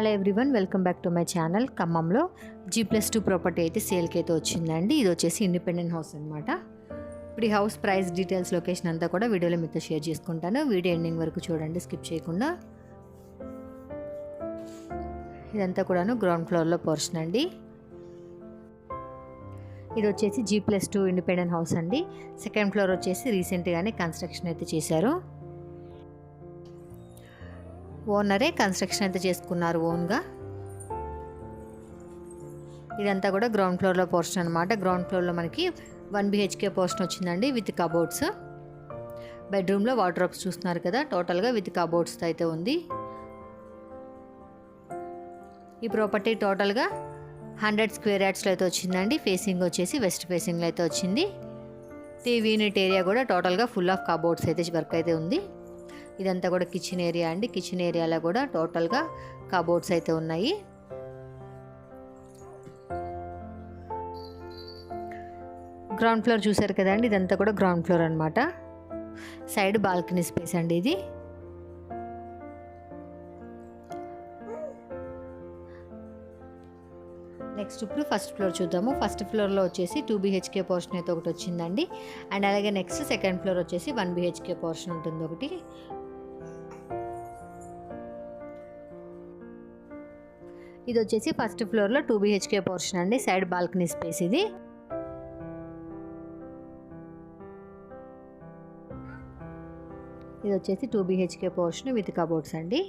Hello everyone welcome back to my channel. ఖమ్మంలో G plus two property అయితే సేల్కి అయితే వచ్చిందండి. ఇది వచ్చేసి ఇండిపెండెంట్ హౌస్ అనమాట ఇప్పుడు ఈ హౌస్ ప్రైస్ డీటెయిల్స్ లొకేషన్ అంతా కూడా వీడియోలో మీతో షేర్ చేసుకుంటాను. వీడియో ఎండింగ్ వరకు చూడండి స్కిప్ చేయకుండా. ఇదంతా కూడాను గ్రౌండ్ ఫ్లోర్లో పోర్షన్ అండి. ఇది వచ్చేసి G plus two independent house అండి. సెకండ్ ఫ్లోర్ వచ్చేసి రీసెంట్గానే కన్స్ట్రక్షన్ అయితే చేశారు. ఓనరే కన్స్ట్రక్షన్ అయితే చేసుకున్నారు ఓన్గా. ఇదంతా కూడా గ్రౌండ్ ఫ్లోర్లో పోర్షన్ అనమాట గ్రౌండ్ ఫ్లోర్లో మనకి వన్ బిహెచ్కే పోర్షన్ వచ్చిందండి విత్ కబోర్డ్స్. బెడ్రూమ్లో వాటర్ప్స్ చూస్తున్నారు కదా టోటల్గా విత్ కబోర్డ్స్తో అయితే ఉంది. ఈ ప్రాపర్టీ టోటల్గా హండ్రెడ్ స్క్వేర్ యార్డ్స్లో అయితే వచ్చిందండి. ఫేసింగ్ వచ్చేసి వెస్ట్ ఫేసింగ్లో అయితే వచ్చింది. టీవీ యూనిట్ ఏరియా కూడా టోటల్గా ఫుల్ ఆఫ్ కబోర్డ్స్ అయితే వర్క్ అయితే ఉంది. ఇదంతా కూడా కిచెన్ ఏరియా అండి. కిచెన్ ఏరియాలో కూడా టోటల్గా కబోర్డ్స్ అయితే ఉన్నాయి. గ్రౌండ్ ఫ్లోర్ చూసారు కదండి ఇదంతా కూడా గ్రౌండ్ ఫ్లోర్ అనమాట సైడ్ బాల్కనీ స్పేస్ అండి ఇది. నెక్స్ట్ ఇప్పుడు ఫస్ట్ ఫ్లోర్ చూద్దాము. ఫస్ట్ ఫ్లోర్లో వచ్చేసి టూ బీహెచ్కే పోర్షన్ అయితే ఒకటి వచ్చిందండి. అండ్ అలాగే నెక్స్ట్ సెకండ్ ఫ్లోర్ వచ్చేసి వన్ బీహెచ్కే పోర్షన్ ఉంటుంది ఒకటి. ఇది వచ్చేసి ఫస్ట్ ఫ్లోర్లో టూ బీహెచ్కే పోర్షన్ అండి సైడ్ బాల్కనీ స్పేస్ ఇది. ఇది వచ్చేసి two BHK portion with cupboards అండి.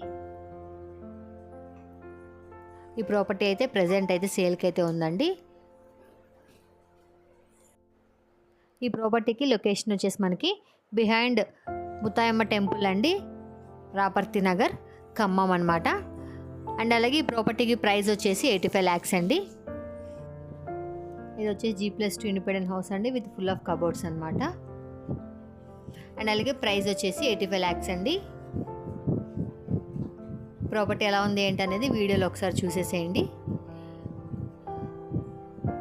ఈ ప్రాపర్టీ అయితే ప్రజెంట్ అయితే సేల్కి అయితే ఉందండి. ఈ ప్రాపర్టీకి లొకేషన్ వచ్చేసి మనకి బిహైండ్ ముతాయమ్మ టెంపుల్ అండి రాపర్తి నగర్ ఖమ్మం అనమాట అండ్ అలాగే ఈ ప్రాపర్టీకి ప్రైస్ వచ్చేసి ఎయిటీ ఫైవ్ ల్యాక్స్ అండి. ఇది వచ్చేసి G plus two independent house అండి విత్ ఫుల్ ఆఫ్ కబోర్డ్స్ అనమాట అండ్ అలాగే ప్రైస్ వచ్చేసి ఎయిటీ ఫైవ్ ల్యాక్స్ అండి. ప్రాపర్టీ ఎలా ఉంది ఏంటి అనేది వీడియోలో ఒకసారి చూసేసేయండి.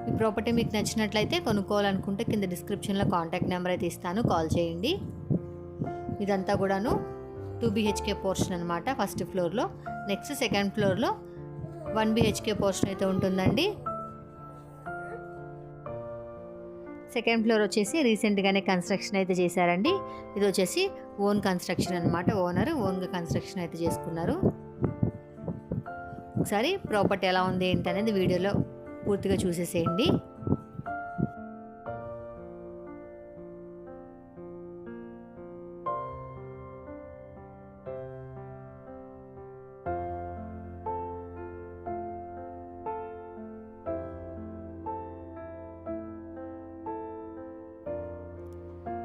ఈ ప్రాపర్టీ మీకు నచ్చినట్లయితే కొనుక్కోవాలనుకుంటే కింద డిస్క్రిప్షన్లో కాంటాక్ట్ నెంబర్ అయితే ఇస్తాను కాల్ చేయండి. ఇదంతా కూడాను టూ బీహెచ్కే పోర్షన్ అనమాట ఫస్ట్ ఫ్లోర్లో నెక్స్ట్ సెకండ్ ఫ్లోర్లో వన్ బీహెచ్కే పోర్షన్ అయితే ఉంటుందండి. సెకండ్ ఫ్లోర్ వచ్చేసి రీసెంట్గానే కన్స్ట్రక్షన్ అయితే చేశారండి. ఇది వచ్చేసి ఓన్ కన్స్ట్రక్షన్ అనమాట ఓనర్ ఓన్గా కన్స్ట్రక్షన్ అయితే చేసుకున్నారు. ఒకసారి ప్రాపర్టీ ఎలా ఉంది ఏంటి అనేది వీడియోలో పూర్తిగా చూసేసేయండి.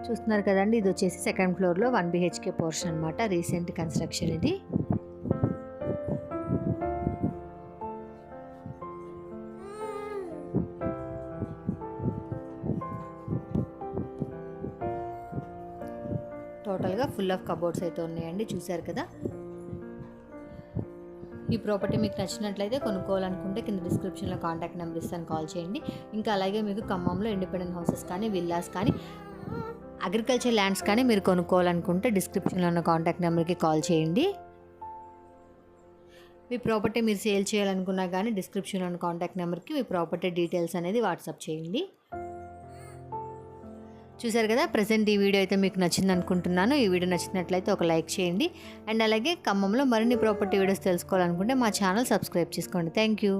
చూస్తున్నారు కదండి ఇది వచ్చేసి సెకండ్ ఫ్లోర్లో వన్ బిహెచ్కే పోర్షన్ అనమాట రీసెంట్ కన్స్ట్రక్షన్ ఇది. టోటల్గా ఫుల్ ఆఫ్ కబోర్డ్స్ అయితే ఉన్నాయండి చూశారు కదా. ఈ ప్రాపర్టీ మీకు నచ్చినట్లయితే కొనుక్కోవాలనుకుంటే కింద డిస్క్రిప్షన్లో కాంటాక్ట్ నెంబర్ ఇస్తాను కాల్ చేయండి. ఇంకా అలాగే మీకు ఖమ్మంలో ఇండిపెండెంట్ హౌసెస్ కానీ విల్లాస్ కానీ అగ్రికల్చర్ ల్యాండ్స్ కానీ మీరు కొనుక్కోవాలనుకుంటే డిస్క్రిప్షన్లో ఉన్న కాంటాక్ట్ నెంబర్కి కాల్ చేయండి. మీ ప్రాపర్టీ మీరు సేల్ చేయాలనుకున్నా కానీ డిస్క్రిప్షన్లో ఉన్న కాంటాక్ట్ నెంబర్కి మీ ప్రాపర్టీ డీటెయిల్స్ అనేది వాట్సాప్ చేయండి. చూసారు కదా ప్రజెంట్ ఈ వీడియో అయితే మీకు నచ్చింది అనుకుంటున్నాను. ఈ వీడియో నచ్చినట్లయితే ఒక లైక్ చేయండి. అండ్ అలాగే ఖమ్మంలో మరిన్ని ప్రాపర్టీ వీడియోస్ తెలుసుకోవాలనుకుంటే మా ఛానల్ సబ్స్క్రైబ్ చేసుకోండి. Thank you.